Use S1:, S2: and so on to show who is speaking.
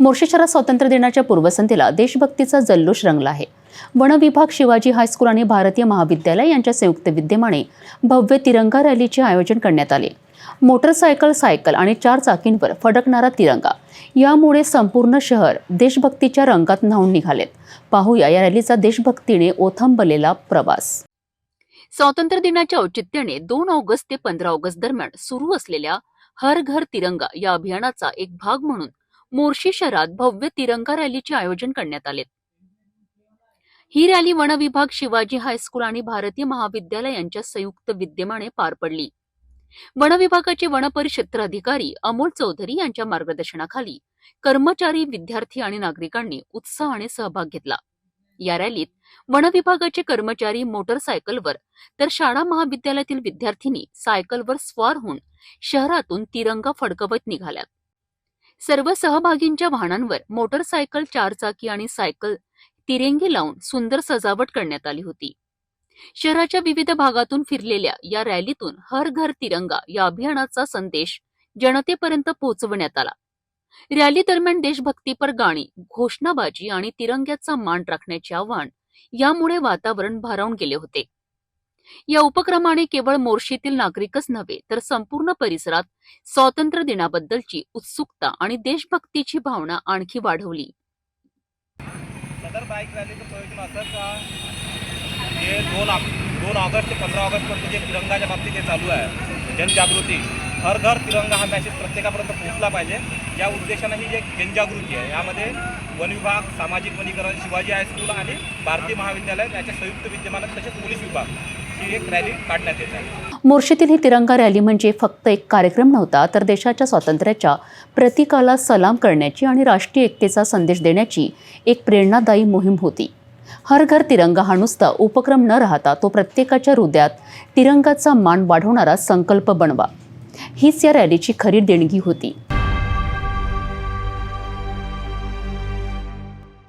S1: मोर्शी शहरात स्वातंत्र्य दिनाच्या पूर्वसंध्येला देशभक्तीचा जल्लोष रंगला आहे. वन विभाग शिवाजी हायस्कूल आणि भारतीय महाविद्यालय यांच्या संयुक्त विद्यमाने भव्य तिरंगा रॅलीचे आयोजन करण्यात आले. मोटरसायकल सायकल आणि चार चाकींवर फडकणारा तिरंगा. यामुळे संपूर्ण शहर देशभक्तीच्या रंगात न्हावून निघालेत. पाहूया या रॅलीचा देशभक्तीने ओथंबलेला प्रवास. स्वातंत्र्य दिनाच्या औचित्याने दोन ऑगस्ट ते पंधरा ऑगस्ट दरम्यान सुरू असलेल्या हर घर तिरंगा या अभियानाचा एक भाग म्हणून मोर्शी शहरात भव्य तिरंगा रॅलीचे आयोजन करण्यात आले. ही रॅली वन विभाग शिवाजी हायस्कूल आणि भारतीय महाविद्यालय यांच्या संयुक्त विद्यमाने पार पडली. वन विभागाचे वन परिक्षेत्र अधिकारी अमोल चौधरी यांच्या मार्गदर्शनाखाली कर्मचारी विद्यार्थी आणि नागरिकांनी उत्साहाने सहभाग घेतला. या रॅलीत वन विभागाचे कर्मचारी मोटरसायकलवर तर शाळा महाविद्यालयातील विद्यार्थिनी सायकलवर स्वार होऊन शहरातून तिरंगा फडकवत निघाल्यात सर्व सहभागींच्या वाहनांवर मोटरसायकल चारचाकी आणि सायकल तिरेंगी लावून सुंदर सजावट करण्यात आली होती. शहराच्या विविध भागातून फिरलेल्या या रॅलीतून हर घर तिरंगा या अभियानाचा संदेश जनतेपर्यंत पोहोचवण्यात आला. रॅली दरम्यान देशभक्तीपर गाणी घोषणाबाजी आणि तिरंग्याचा मान राखण्याचे आव्हान यामुळे वातावरण भारावून गेले होते. या उपक्रमाने केवळ मोर्शीतील नागरिकच नव्हे तर संपूर्ण परिसरात स्वातंत्र्य दिनाबद्दलची उत्सुकता आणि देशभक्तीची भावना आणखी वाढवली.
S2: सदर बाईक रॅलीचं प्रयोजन असं दोन दोन ऑगस्ट ते पंधरा ऑगस्टपर्यंत जे तिरंगाच्या बाबतीत जे चालू आहे जनजागृती. हर घर तिरंगा हा मॅसेज प्रत्येकापर्यंत पोहोचला पाहिजे. या उद्देशानं ही जे जनजागृती आहे यामध्ये वन विभाग सामाजिक वनीकरण शिवाजी हायस्कूल आणि भारतीय महाविद्यालय याच्या संयुक्त विद्यमानात तसेच पोलीस विभाग. ही एक रॅली काढण्यात येत आहे.
S1: मोर्शीतील ही तिरंगा रॅली म्हणजे फक्त एक कार्यक्रम नव्हता तर देशाच्या स्वातंत्र्याच्या प्रतीकाला सलाम करण्याची आणि राष्ट्रीय एकतेचा संदेश देण्याची एक प्रेरणादायी मोहीम होती. हर घर तिरंगा हा नुसता उपक्रम न राहता तो प्रत्येकाच्या हृदयात तिरंगाचा मान वाढवणारा संकल्प बनवा. हीच या रॅलीची खरी देणगी होती.